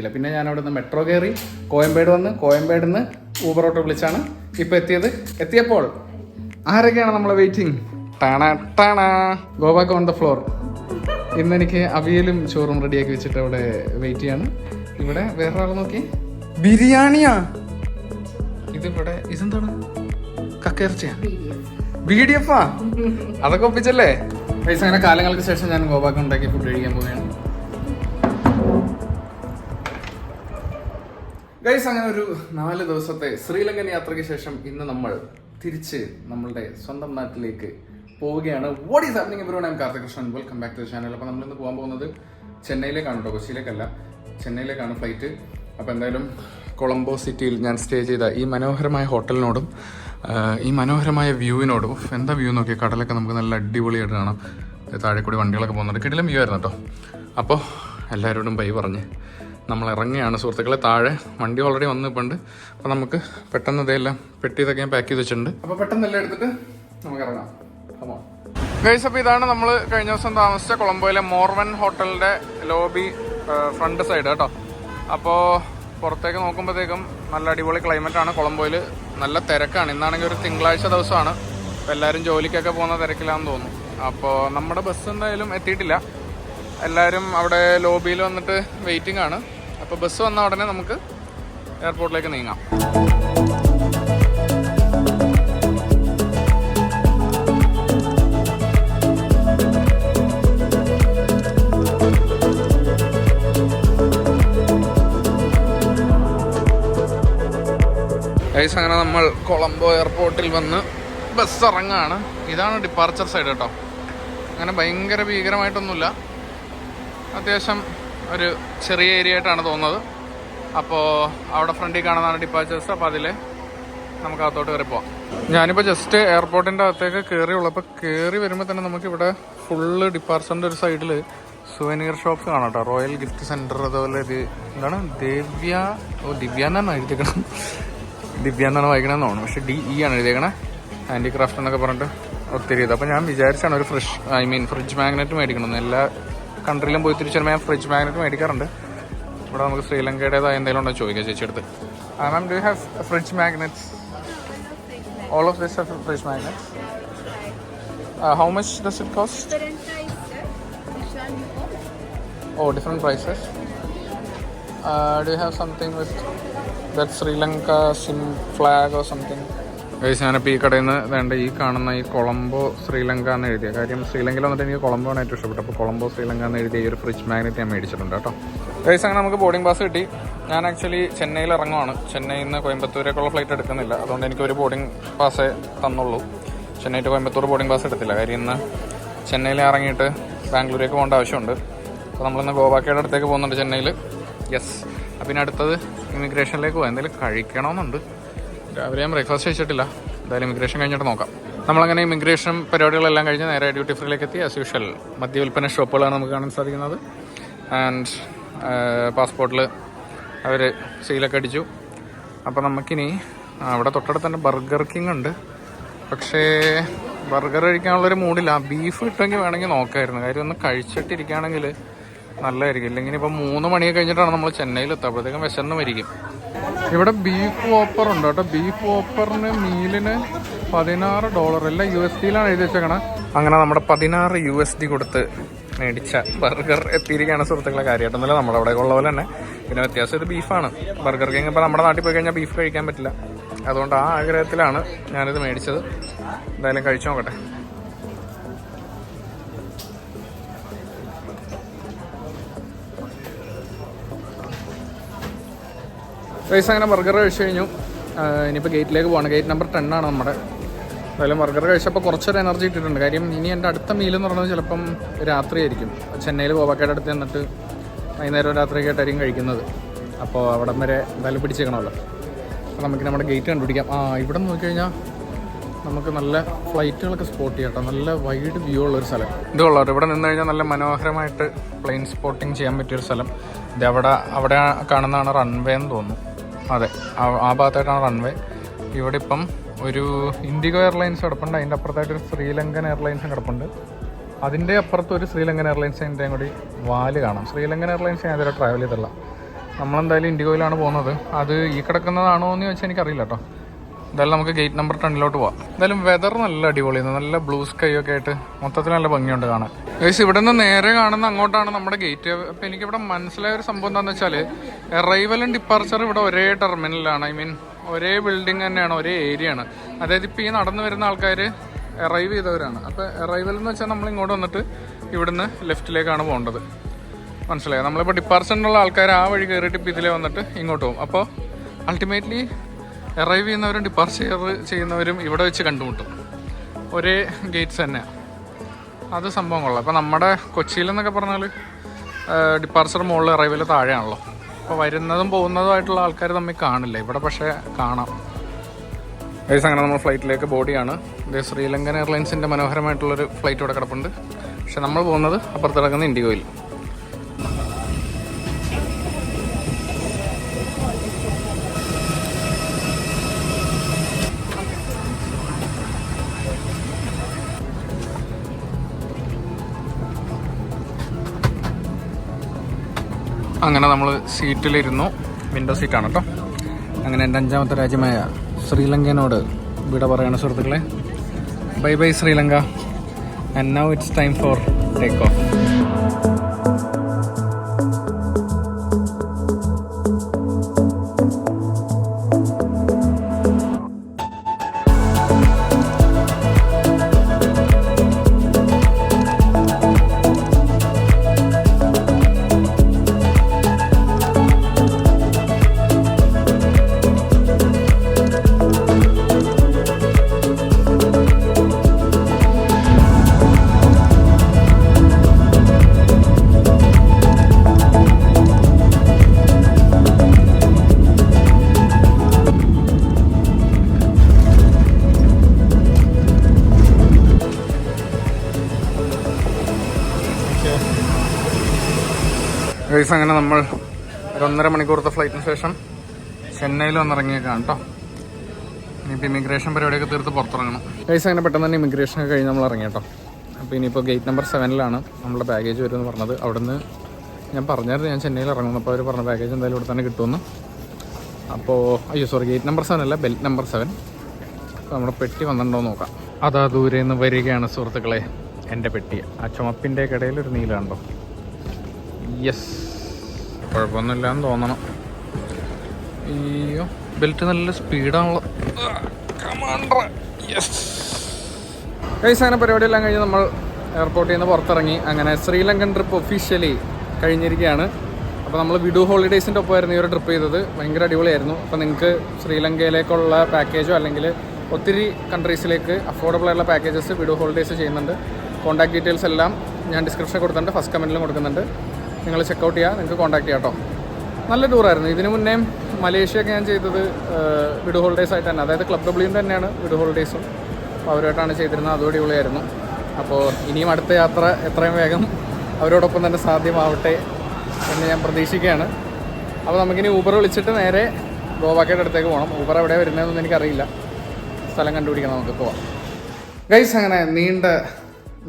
ഇല്ല. പിന്നെ ഞാൻ അവിടെ നിന്ന് മെട്രോ കയറി കോയമ്പേട് വന്ന് കോയമ്പേട് നിന്ന് ഊബർ ഓട്ടോ വിളിച്ചാണ് ഇപ്പൊ എത്തിയത്. എത്തിയപ്പോൾ ആരൊക്കെയാണ് നമ്മളെ വെയിറ്റിംഗ് ടാണ ടാണ. Go back on the floor ഇന്ന് എനിക്ക് അവിയലും ചോറും റെഡിയാക്കി വെച്ചിട്ട് അവിടെ വെയിറ്റ് ചെയ്യാണ്. ഇവിടെ വേറെ ആൾ നോക്കി. ബിരിയാണിയാ? ഇതിവിടെ ഇതെന്താണ്? കക്കേർച്ചയാ ബി ഡി എഫാ അതൊക്കെ ഒപ്പിച്ചല്ലേ? പൈസ അങ്ങനെ കാലങ്ങൾക്ക് ശേഷം ഞാൻ ഗോബാക്ക് ഉണ്ടാക്കി ഫുഡ് കഴിക്കാൻ പോവുകയാണ്. ഗൈസ് അങ്ങനെ ഒരു നാല് ദിവസത്തെ ശ്രീലങ്കൻ യാത്രയ്ക്ക് ശേഷം ഇന്ന് നമ്മൾ തിരിച്ച് നമ്മളുടെ സ്വന്തം നാട്ടിലേക്ക് പോവുകയാണ്. What is happening every Karthik Karthikrishnan welcome back to channel അപ്പോൾ നമ്മളിന്ന് പോകാൻ പോകുന്നത് ചെന്നൈയിലേക്കാണ് കേട്ടോ കൊച്ചിയിലേക്കല്ല ചെന്നൈയിലേക്കാണ് ഫ്ലൈറ്റ് അപ്പോൾ എന്തായാലും കൊളംബോ സിറ്റിയിൽ ഞാൻ സ്റ്റേ ചെയ്ത ഈ മനോഹരമായ ഹോട്ടലിനോടും ഈ മനോഹരമായ വ്യൂവിനോടും എന്താ വ്യൂ നോക്കി കടലൊക്കെ നമുക്ക് നല്ല അടിപൊളിയായിട്ട് കാണാം. താഴെ കൂടി വണ്ടികളൊക്കെ പോകുന്നുണ്ട്. കിടിലം വ്യൂ ആയിരുന്നു കേട്ടോ അപ്പോൾ എല്ലാവരോടും ബൈ പറഞ്ഞ്. നമ്മൾ ഇറങ്ങിയാണ് സുഹൃത്തുക്കളെ താഴെ വണ്ടി ഓൾറെഡി വന്നിട്ടുണ്ട് അപ്പോൾ നമുക്ക് പെട്ടെന്ന് ഇതെല്ലാം പെട്ടി ഇതൊക്കെ ഞാൻ പാക്ക് ചെയ്ത് വെച്ചിട്ടുണ്ട്. അപ്പോൾ പെട്ടെന്ന് എല്ലാം എടുത്തിട്ട് നമുക്ക് ഇറങ്ങാം. ഗൈസ് അപ്പോൾ ഇതാണ് നമ്മൾ കഴിഞ്ഞ ദിവസം താമസിച്ച കൊളംബോയിലെ മോർവൻ ഹോട്ടലിന്റെ ലോബി ഫ്രണ്ട് സൈഡ് കേട്ടോ. അപ്പോൾ പുറത്തേക്ക് നോക്കുമ്പോഴത്തേക്കും നല്ല അടിപൊളി ക്ലൈമറ്റ് ആണ്. കൊളംബോയിൽ നല്ല തിരക്കാണ്. ഇന്നാണെങ്കിൽ ഒരു തിങ്കളാഴ്ച ദിവസമാണ്. അപ്പോൾ എല്ലാവരും ജോലിക്കൊക്കെ പോകുന്ന തിരക്കിലാന്ന് തോന്നുന്നു. അപ്പോൾ നമ്മുടെ ബസ് എന്തായാലും എത്തിയിട്ടില്ല. എല്ലാവരും അവിടെ ലോബിയിൽ വന്നിട്ട് വെയിറ്റിംഗ് ആണ്. അപ്പോൾ ബസ് വന്ന ഉടനെ നമുക്ക് എയർപോർട്ടിലേക്ക് നീങ്ങാം. ഗൈസ് അങ്ങനെ നമ്മൾ കൊളംബോ എയർപോർട്ടിൽ വന്ന് ബസ് ഇറങ്ങാണ്. ഇതാണ് ഡിപ്പാർച്ചർ സൈഡ് കേട്ടോ. അങ്ങനെ ഭയങ്കര ഭീകരമായിട്ടൊന്നുമില്ല. അത്യാവശ്യം ഒരു ചെറിയ ഏരിയ ആയിട്ടാണ് തോന്നുന്നത്. അപ്പോൾ അവിടെ ഫ്രണ്ടിൽ കാണുന്നതാണ് ഡിപ്പാച്ചേഴ്സ് അപ്പോൾ അതിൽ നമുക്ക് അകത്തോട്ട് കയറി പോവാം. ഞാനിപ്പോൾ ജസ്റ്റ് എയർപോർട്ടിന്റെ അകത്തേക്ക് കയറിയുള്ളൂ അപ്പോൾ കയറി വരുമ്പോൾ തന്നെ നമുക്കിവിടെ ഫുള്ള് ഡിപ്പാർച്ചറിന്റെ ഒരു സൈഡിൽ സുവനീർ ഷോപ്പ് കാണാം കേട്ടോ. റോയൽ ഗിഫ്റ്റ് സെന്റർ അതുപോലെ ഇത് എന്താണ്? ദിവ്യ ഓ ദിവ്യ എന്നാണ് എഴുതിയേക്കണം. ദിവ്യ എന്നാണ് വായിക്കണമെന്ന് തോന്നുന്നു. പക്ഷേ ഡി ഇ ആണ് എഴുതിയേക്കണേ. ഹാൻഡിക്രാഫ്റ്റ് എന്നൊക്കെ പറഞ്ഞിട്ട് ഒത്തിരി ഇത്. അപ്പോൾ ഞാൻ വിചാരിച്ചാണ് ഒരു fridge I mean fridge magnet മേടിക്കണമെന്ന് എല്ലാ കൺട്രിയിലും പോയി തിരിച്ചു ഞാൻ ഫ്രിഡ്ജ് മാഗ്നറ്റ് മേടിക്കാറുണ്ട്. ഇവിടെ നമുക്ക് ശ്രീലങ്കയുടേതായ എന്തെങ്കിലും ഉണ്ടോ ചോദിക്കാം ചേച്ചി അടുത്ത്. Ma'am do have fridge magnets all of this fridge magnets how much does it cost? Oh different prices do have something with that Sri Lanka sim flag or something ഞാനിപ്പോൾ ഈ കടയിൽ നിന്ന് വേണ്ട ഈ കാണുന്ന ഈ കൊളംബോ ശ്രീലങ്ക എന്ന് എഴുതിയ കാര്യം ശ്രീലങ്കയിൽ വന്നിട്ട് എനിക്ക് കൊളംബോ ആണ് ഏറ്റവും ഇഷ്ടപ്പെട്ടു അപ്പോൾ കൊളംബോ ശ്രീലങ്ക എന്ന് എഴുതിയ ഈ ഒരു ഫ്രിഡ്ജ് മാഗ്നറ്റ് ഞാൻ മേടിച്ചിട്ടുണ്ട് കേട്ടോ. ഗൈസ് അങ്ങനെ നമുക്ക് ബോർഡിംഗ് പാസ് കിട്ടി. ഞാൻ ആക്ച്വലി ചെന്നൈയിൽ ഇറങ്ങുവാണ്. ചെന്നൈയിൽ നിന്ന് കോയമ്പത്തൂരേക്കുള്ള ഫ്ലൈറ്റ് എടുക്കുന്നില്ല. അതുകൊണ്ട് എനിക്ക് ഒരു ബോർഡിംഗ് പാസ്സേ തന്നുള്ളൂ. Chennai to Coimbatore boarding pass എടുത്തില്ല. കാര്യം ഇന്ന് ചെന്നൈയിൽ ഇറങ്ങിയിട്ട് ബാംഗ്ലൂരേക്ക് പോകേണ്ട ആവശ്യമുണ്ട്. അപ്പോൾ നമ്മളിന്ന് ഗോവാക്കയുടെ അടുത്തേക്ക് പോകുന്നുണ്ട് ചെന്നൈയിൽ. യെസ് അപ്പം പിന്നെ അടുത്തത് ഇമിഗ്രേഷനിലേക്ക് പോകാം എന്തെങ്കിലും കഴിക്കണമെന്നുണ്ട്. രാവിലെ ഞാൻ ബ്രേക്ക്ഫാസ്റ്റ് കഴിച്ചിട്ടില്ല. എന്തായാലും ഇമിഗ്രേഷൻ കഴിഞ്ഞിട്ട് നോക്കാം. നമ്മളങ്ങനെ ഇമിഗ്രേഷൻ പരിപാടികളെല്ലാം കഴിഞ്ഞ് നേരെ ഡ്യൂട്ടി ഫ്രീയിലേക്ക് എത്തി ആസ് യൂഷ്വൽ മദ്യവിൽപ്പന ഷോപ്പുകളാണ് നമുക്ക് കാണാൻ സാധിക്കുന്നത്. ആൻഡ് പാസ്പോർട്ടിൽ അവർ സീലൊക്കെ അടിച്ചു. അപ്പോൾ നമുക്കിനി അവിടെ തൊട്ടടുത്ത് തന്നെ ബർഗർ കിങ് ഉണ്ട്. പക്ഷേ ബർഗർ കഴിക്കാനുള്ളൊരു മൂഡില്ല ബീഫ് കിട്ടുമെങ്കിൽ വേണമെങ്കിൽ നോക്കായിരുന്നു. കാര്യം ഒന്ന് കഴിച്ചിട്ടിരിക്കുകയാണെങ്കിൽ നല്ലതായിരിക്കും. ഇല്ലെങ്കിൽ ഇപ്പം മൂന്ന് മണിയൊക്കെ കഴിഞ്ഞിട്ടാണ് നമ്മൾ ചെന്നൈയിൽ എത്തുക അപ്പോഴത്തേക്കും മരിക്കും. ഇവിടെ ബീഫ് ഓപ്പർ ഉണ്ട് കേട്ടോ. ബീഫ് ഓപ്പറിന് മീലിന് പതിനാറ് ഡോളർ അല്ല യു എസ് ഡിയിലാണ് എഴുതി വെച്ചേക്കണേ. അങ്ങനെ നമ്മുടെ പതിനാറ് യു എസ് ഡി കൊടുത്ത് മേടിച്ച ബർഗർ എത്തിയിരിക്കുകയാണ് സുഹൃത്തുക്കളെ. കാര്യമായിട്ടൊന്നുമില്ല നമ്മുടെ അവിടെ ഉള്ള പോലെ തന്നെ. പിന്നെ വ്യത്യാസം ഇത് ബീഫാണ് ബർഗർ കിങ് ഇപ്പോൾ നമ്മുടെ നാട്ടിൽ പോയി കഴിഞ്ഞാൽ ബീഫ് കഴിക്കാൻ പറ്റില്ല. അതുകൊണ്ട് ആ ആഗ്രഹത്തിലാണ് ഞാനിത് മേടിച്ചത്. എന്തായാലും കഴിച്ചു നോക്കട്ടെ. പൈസ അങ്ങനെ ബർഗർ കഴിച്ചു കഴിഞ്ഞു. ഇനിയിപ്പോൾ ഗേറ്റിലേക്ക് പോകണം ഗേറ്റ് നമ്പർ ടെൻ ആണ് നമ്മുടെ. എന്തായാലും ബർഗർ കഴിച്ചപ്പോൾ കുറച്ചൊരു എനർജി ഇട്ടിട്ടുണ്ട് കാര്യം ഇനി എന്റെ അടുത്ത മീൽ എന്ന് പറയുന്നത് ചിലപ്പം രാത്രിയായിരിക്കും. ചെന്നൈയിൽ ഗോവാക്കയുടെ അടുത്ത് ചെന്നിട്ട് വൈകുന്നേരം രാത്രിയൊക്കെ ആയിട്ടായിരിക്കും കഴിക്കുന്നത്. അപ്പോൾ അവിടം വരെ എന്തായാലും പിടിച്ചേക്കണമല്ലോ. അപ്പോൾ നമുക്ക് നമ്മുടെ ഗേറ്റ് കണ്ടുപിടിക്കാം. ആ ഇവിടെ നോക്കി കഴിഞ്ഞാൽ നമുക്ക് നല്ല ഫ്ലൈറ്റുകളൊക്കെ സ്പോട്ട് ചെയ്യാം നല്ല വൈഡ് വ്യൂ ഉള്ളൊരു സ്ഥലം. ഇത് ഉള്ളവർ ഇവിടെ നിന്ന് കഴിഞ്ഞാൽ നല്ല മനോഹരമായിട്ട് പ്ലെയിൻ സ്പോട്ടിങ് ചെയ്യാൻ പറ്റിയൊരു സ്ഥലം. ഇത് അവിടെ അവിടെ കാണുന്നതാണ് റൺവേ എന്ന് തോന്നുന്നു. അതെ ആ- ഭാഗത്തായിട്ടാണ് റൺവേ ഇവിടെ ഇപ്പം ഒരു ഇൻഡിഗോ എയർലൈൻസ് കിടപ്പുണ്ട്. അതിന്റെ അപ്പുറത്തായിട്ട് ഒരു ശ്രീലങ്കൻ എയർലൈൻസും കിടപ്പുണ്ട്. അതിന്റെ അപ്പുറത്ത് ഒരു ശ്രീലങ്കൻ എയർലൈൻസിന്റെയും കൂടി വാൽ കാണാം. ശ്രീലങ്കൻ എയർലൈൻസ് ഞാൻ ഇതുവരെ ട്രാവൽ ചെയ്തില്ല നമ്മളെന്തായാലും ഇൻഡിഗോയിലാണ് പോകുന്നത്. അത് ഈ കിടക്കുന്നതാണോ എന്ന് ചോദിച്ചാൽ എനിക്കറിയില്ല കേട്ടോ എന്തായാലും നമുക്ക് ഗേറ്റ് നമ്പർ ടണ്ണിലോട്ട് പോവാം. എന്തായാലും വെതർ നല്ല അടിപൊളിയാണ് നല്ല ബ്ലൂ സ്കൈ ഒക്കെ ആയിട്ട് മൊത്തത്തിൽ നല്ല ഭംഗിയുണ്ട് കാണാൻ. ഗൈസ് ഇവിടെ നിന്ന് നേരെ കാണുന്ന അങ്ങോട്ടാണ് നമ്മുടെ ഗേറ്റ് അപ്പം എനിക്കിവിടെ മനസ്സിലായ ഒരു സംഭവം എന്താണെന്ന് വെച്ചാൽ ആൻഡ് ഡിപ്പാർച്ചർ ഇവിടെ ഒരേ ടെർമിനലാണ് ഐ മീൻ ഒരേ ബിൽഡിംഗ് തന്നെയാണ് ഒരേ ഏരിയ ആണ്. അതായത് ഇപ്പോൾ ഈ നടന്നു വരുന്ന ആൾക്കാർ അറൈവ് ചെയ്തവരാണ്. അപ്പോൾ അറൈവൽ എന്ന് വെച്ചാൽ നമ്മൾ ഇങ്ങോട്ട് വന്നിട്ട് ഇവിടുന്ന് ലെഫ്റ്റിലേക്കാണ് പോകേണ്ടത്. മനസ്സിലായോ? നമ്മളിപ്പോൾ ഡിപ്പാർച്ചറിനുള്ള ആൾക്കാർ ആ വഴി കയറിയിട്ട് ഇപ്പോൾ ഇതിലേ വന്നിട്ട് ഇങ്ങോട്ട് പോകും അപ്പോൾ അൾട്ടിമേറ്റ്ലി അറൈവ് ചെയ്യുന്നവരും ഡിപ്പാർച്ചർ ചെയ്യുന്നവരും ഇവിടെ വെച്ച് കണ്ടുമുട്ടും. ഒരേ ഗേറ്റ്സ് തന്നെയാണ് അത് സംഭവം കൊള്ളാം. അപ്പോൾ നമ്മുടെ കൊച്ചിയിലെന്നൊക്കെ പറഞ്ഞാൽ ഡിപ്പാർച്ചർ മുകളിൽ അറൈവൽ താഴെയാണല്ലോ. അപ്പോൾ വരുന്നതും പോകുന്നതുമായിട്ടുള്ള ആൾക്കാർ തമ്മിൽ കാണില്ല. ഇവിടെ പക്ഷേ കാണാം. ഏകദേശം അങ്ങനെ നമ്മൾ ഫ്ലൈറ്റിലേക്ക് ബോഡിയാണ്. ഇത് ശ്രീലങ്കൻ എയർലൈൻസിന്റെ മനോഹരമായിട്ടുള്ളൊരു ഫ്ലൈറ്റ് ഇവിടെ കിടപ്പുണ്ട്. പക്ഷെ നമ്മൾ പോകുന്നത് അപ്പുറത്ത് കിടക്കുന്ന ഇൻഡിഗോയിൽ അങ്ങനെ നമ്മൾ സീറ്റിലിരുന്നു. വിൻഡോ സീറ്റാണ് കേട്ടോ അങ്ങനെ എന്റെ അഞ്ചാമത്തെ രാജ്യമായ ശ്രീലങ്കനോട് വിട പറയണ സുഹൃത്തുക്കളെ. Bye bye Sri Lanka. And now it's time for take off guys അങ്ങനെ നമ്മൾ ഒരൊന്നര മണിക്കൂറത്തെ ഫ്ലൈറ്റിന് ശേഷം ചെന്നൈയിൽ വന്നിറങ്ങിയേക്കാണ് കേട്ടോ ഇനിയിപ്പോൾ ഇമിഗ്രേഷൻ പരിപാടിയൊക്കെ തീർത്ത് പുറത്തിറങ്ങണം. ഗൈസ് അങ്ങനെ പെട്ടെന്ന് തന്നെ ഇമിഗ്രേഷൻ ഒക്കെ കഴിഞ്ഞ് നമ്മൾ ഇറങ്ങി കേട്ടോ അപ്പോൾ ഇനിയിപ്പോൾ ഗേറ്റ് നമ്പർ സെവനിലാണ് നമ്മുടെ ബാഗേജ് വരുമെന്ന് പറഞ്ഞത്. അവിടുന്ന് ഞാൻ പറഞ്ഞായിരുന്നു ഞാൻ ചെന്നൈയിൽ ഇറങ്ങുന്നു അപ്പോൾ അവർ പറഞ്ഞ ബാഗേജ് എന്തായാലും ഇവിടെ തന്നെ കിട്ടുമെന്ന്. അപ്പോൾ അയ്യോ സോറി ഗേറ്റ് നമ്പർ സെവൻ അല്ല ബെൽറ്റ് നമ്പർ സെവൻ നമ്മുടെ പെട്ടി വന്നിട്ടുണ്ടോ നോക്കാം. അതാ ദൂരെ നിന്ന് വരികയാണ് സുഹൃത്തുക്കളെ എന്റെ പെട്ടി. ആ ചുമപ്പിന്റെ ഇടയിൽ ഒരു നീല കണ്ടോ യെസ് കുഴപ്പമൊന്നുമില്ല എന്ന് തോന്നണം. അയ്യോ ബെൽറ്റ് നല്ല സ്പീഡാണല്ലോ കമാൻഡർ യെസ് കൈസ് അങ്ങനെ പരിപാടിയെല്ലാം കഴിഞ്ഞ് നമ്മൾ എയർപോർട്ടിൽ നിന്ന് പുറത്തിറങ്ങി. അങ്ങനെ ശ്രീലങ്കൻ ട്രിപ്പ് ഒഫീഷ്യലി കഴിഞ്ഞിരിക്കുകയാണ്. അപ്പോൾ നമ്മൾ വിഡു ഹോളിഡേയ്സിന്റെ ഒപ്പമായിരുന്നു ഈ ഒരു ട്രിപ്പ് ചെയ്തത്. ഭയങ്കര അടിപൊളിയായിരുന്നു. അപ്പോൾ നിങ്ങൾക്ക് ശ്രീലങ്കയിലേക്കുള്ള പാക്കേജോ അല്ലെങ്കിൽ ഒത്തിരി കൺട്രീസിലേക്ക് അഫോർഡബിൾ ആയിട്ടുള്ള പാക്കേജസ് വിഡു ഹോളിഡേയ്സ് ചെയ്യുന്നുണ്ട്. കോൺടാക്ട് ഡീറ്റെയിൽസ് എല്ലാം ഞാൻ ഡിസ്ക്രിപ്ഷൻ കൊടുത്തിട്ടുണ്ട്. ഫസ്റ്റ് കമന്റിലും കൊടുക്കുന്നുണ്ട്. നിങ്ങൾ ചെക്കൗട്ട് ചെയ്യുക നിങ്ങൾക്ക് കോൺടാക്ട് ചെയ്യാം കേട്ടോ നല്ല ടൂറായിരുന്നു ഇതിനു മുന്നേ മലേഷ്യയൊക്കെ ഞാൻ ചെയ്തത് വിഡ് ഹോളിഡേയ്സ് ആയിട്ട് തന്നെ. അതായത് ക്ലബ് ഡബ്ല്യൂ തന്നെയാണ് വിഡ് ഹോളിഡേയ്സും അവരുമായിട്ടാണ് ചെയ്തിരുന്നത്. അതും അടിപൊളിയായിരുന്നു അപ്പോൾ ഇനിയും അടുത്ത യാത്ര എത്രയും വേഗം അവരോടൊപ്പം തന്നെ സാധ്യമാവട്ടെ എന്ന് ഞാൻ പ്രതീക്ഷിക്കുകയാണ്. അപ്പോൾ നമുക്കിനി ഊബർ വിളിച്ചിട്ട് നേരെ ഗോവാക്കയുടെ അടുത്തേക്ക് പോകണം ഊബർ എവിടെ വരുന്നതെന്നൊന്നും എനിക്കറിയില്ല. സ്ഥലം കണ്ടുപിടിക്കണം നമുക്ക് പോവാം. ഗൈസ് അങ്ങനെ നീണ്ട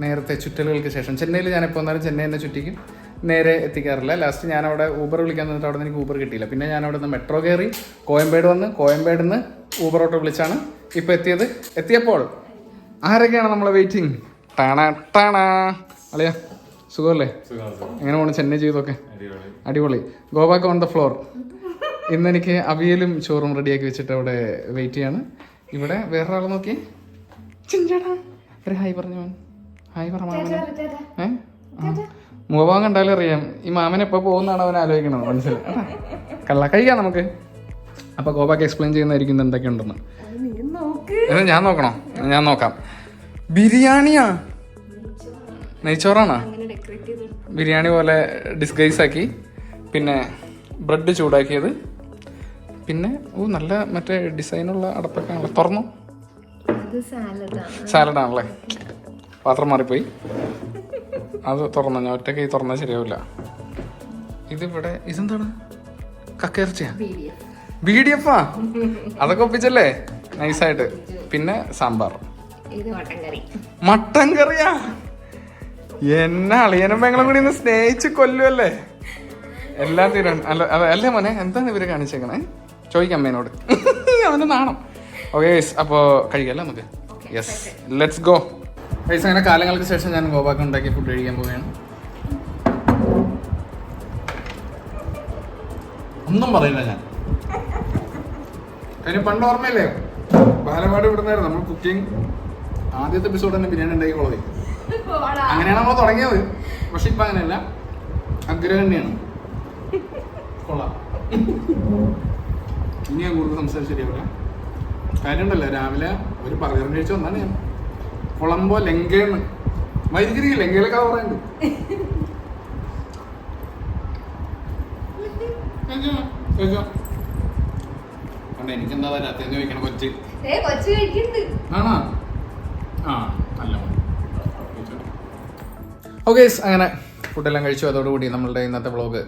നേരത്തെ ചുറ്റലുകൾക്ക് ശേഷം ചെന്നൈയിൽ ഞാൻ എപ്പോൾ വന്നാലും ചെന്നൈ എന്നെ ചുറ്റിക്കും. നേരെ എത്തിക്കാറില്ല. ലാസ്റ്റ് ഞാൻ അവിടെ ഊബർ വിളിക്കാൻ നിന്നിട്ട് അവിടെ നിന്ന് എനിക്ക് ഊബർ കിട്ടിയില്ല. പിന്നെ ഞാൻ അവിടെ നിന്ന് മെട്രോ കയറി കോയമ്പേട് വന്ന് കോയമ്പേട് നിന്ന് ഊബർ ഓട്ടോ വിളിച്ചാണ് ഇപ്പോൾ എത്തിയത്. എത്തിയപ്പോൾ ആരൊക്കെയാണ് നമ്മളെ വെയിറ്റിംഗ് ടാണ ടാണ. അളിയാ സുഖമല്ലേ? എങ്ങനെ പോകണം ചെന്നൈ ചെയ്തൊക്കെ? അടിപൊളി. Go back on the floor ഇന്ന് എനിക്ക് അവിയലും ചോറും റെഡിയാക്കി വെച്ചിട്ട് അവിടെ വെയിറ്റ് ചെയ്യാണ്. ഇവിടെ വേറൊരാൾ നോക്കി. ചിഞ്ചടാ. ഒരു ഹായ് പറഞ്ഞു ഹായ് പറഞ്ഞു ഏഹ് ഏ? ആ. മുഖഭാവം കണ്ടാലും അറിയാം. ഈ മാമൻ എപ്പോൾ പോകുന്നതാണ് അവൻ ആലോചിക്കണത് മനസ്സിൽ കള്ള കഴിക്കാം നമുക്ക്. അപ്പൊ ഗോപാക്ക് എക്സ്പ്ലെയിൻ ചെയ്യുന്നതായിരിക്കും എന്തൊക്കെ ഉണ്ടെന്ന് ഞാൻ നോക്കണോ? ഞാൻ നോക്കാം. ബിരിയാണിയാ? നെയ്ച്ചോറാണോ? ബിരിയാണി പോലെ ഡിസ്ഗൈസ് ആക്കി. പിന്നെ ബ്രെഡ് ചൂടാക്കിയത്. പിന്നെ ഓ നല്ല മറ്റേ ഡിസൈനുള്ള അടപ്പൊക്കെ ആണല്ലോ. തുറന്നു? സാലഡാണല്ലേ? പാത്രം മാറിപ്പോയി. അത് തുറന്ന? ഞാൻ ഒറ്റ കൈ തുറന്നാൽ ശരിയാവില്ല. ഇതിവിടെ ഇതെന്താണ്? കക്കേർച്ചയാ? ബി ഡി എഫാ അതൊക്കെ ഒപ്പിച്ചല്ലേ? നൈസായിട്ട്. പിന്നെ സാമ്പാർ. മട്ടൻ കറി. മട്ടൻ കറിയാ? എന്നെ അളിയനും പെങ്ങളും കൂടി ഒന്ന് സ്നേഹിച്ച് കൊല്ലുമല്ലേ എല്ലാ തീരും അല്ല അല്ല അല്ലേ മോനെ? എന്താണ് ഇവർ കാണിച്ചേക്കണേ? ചോദിക്കാം അമ്മേനോട്. അവന് നാണം. ഓക്കെ അപ്പോൾ കഴിക്കല്ലേ നമുക്ക്? യെസ് ലെറ്റ്സ് ഗോ ഗൈസ് അങ്ങനെ കാലങ്ങൾക്ക് ശേഷം ഞാൻ ഗോവാക്ക് ഉണ്ടാക്കി ഫുഡ് കഴിക്കാൻ പോവുകയാണ്. ഒന്നും പറയില്ല ഞാൻ. അതിന് പണ്ട് ഓർമ്മയില്ലേ? ബാലപാട് ഇവിടുന്നായിരുന്നു. നമ്മൾ കുക്കിംഗ് ആദ്യത്തെ എപ്പിസോഡ് തന്നെ ബിരിയാണി ഉണ്ടാക്കി കൊളവേ അങ്ങനെയാണ് നമ്മൾ തുടങ്ങിയത്. പക്ഷെ ഇപ്പൊ അങ്ങനെയല്ല. അഗ്രഹണ്യാണ് കൊള്ളാം. ഇനി ഞാൻ കൂടുതൽ സംസാരിച്ച് ശരിയാവില്ല. കാര്യമുണ്ടല്ലോ. രാവിലെ ഒരു ബർഗർ കഴിച്ച് വന്നാണ് ഞാൻ കൊളംബോ ലങ്കേണ് വൈദ്യുതി ലങ്കയിലൊക്കെ പറയുന്നുണ്ട് കണ്ടോ എനിക്കെന്താ തരാത്തെന്ന് ചോദിക്കണം കൊച്ച്. ആണോ? ആ നല്ല ഓക്കെ അങ്ങനെ ഫുഡെല്ലാം കഴിച്ചു. അതോടുകൂടി നമ്മളുടെ ഇന്നത്തെ വ്ളോഗ്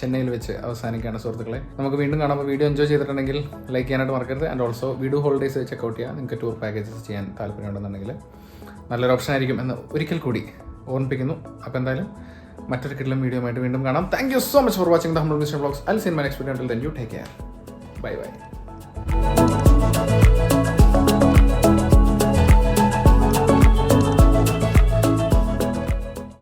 ചെന്നൈയിൽ വെച്ച് അവസാനിക്കുകയാണ് സുഹൃത്തുക്കളെ. നമുക്ക് വീണ്ടും കാണാം. വീഡിയോ എൻജോയ് ചെയ്തിട്ടുണ്ടെങ്കിൽ ലൈക്ക് ചെയ്യാനായിട്ട് മറക്കരുത്. And also video holidays check out ചെയ്യുക. നിങ്ങൾക്ക് ടൂർ പാക്കേജസ് ചെയ്യാൻ താല്പര്യമുണ്ടെന്നുണ്ടെങ്കിൽ നല്ലൊരു ഓപ്ഷൻ ആയിരിക്കും എന്ന് ഒരിക്കൽ കൂടി ഓർമ്മിപ്പിക്കുന്നു. അപ്പോൾ എന്തായാലും മറ്റൊരു കിടലും വീഡിയോ ആയിട്ട് വീണ്ടും കാണാം. Thank you so much for watching the humble mister blogs I'll cinema next video you take care bye bye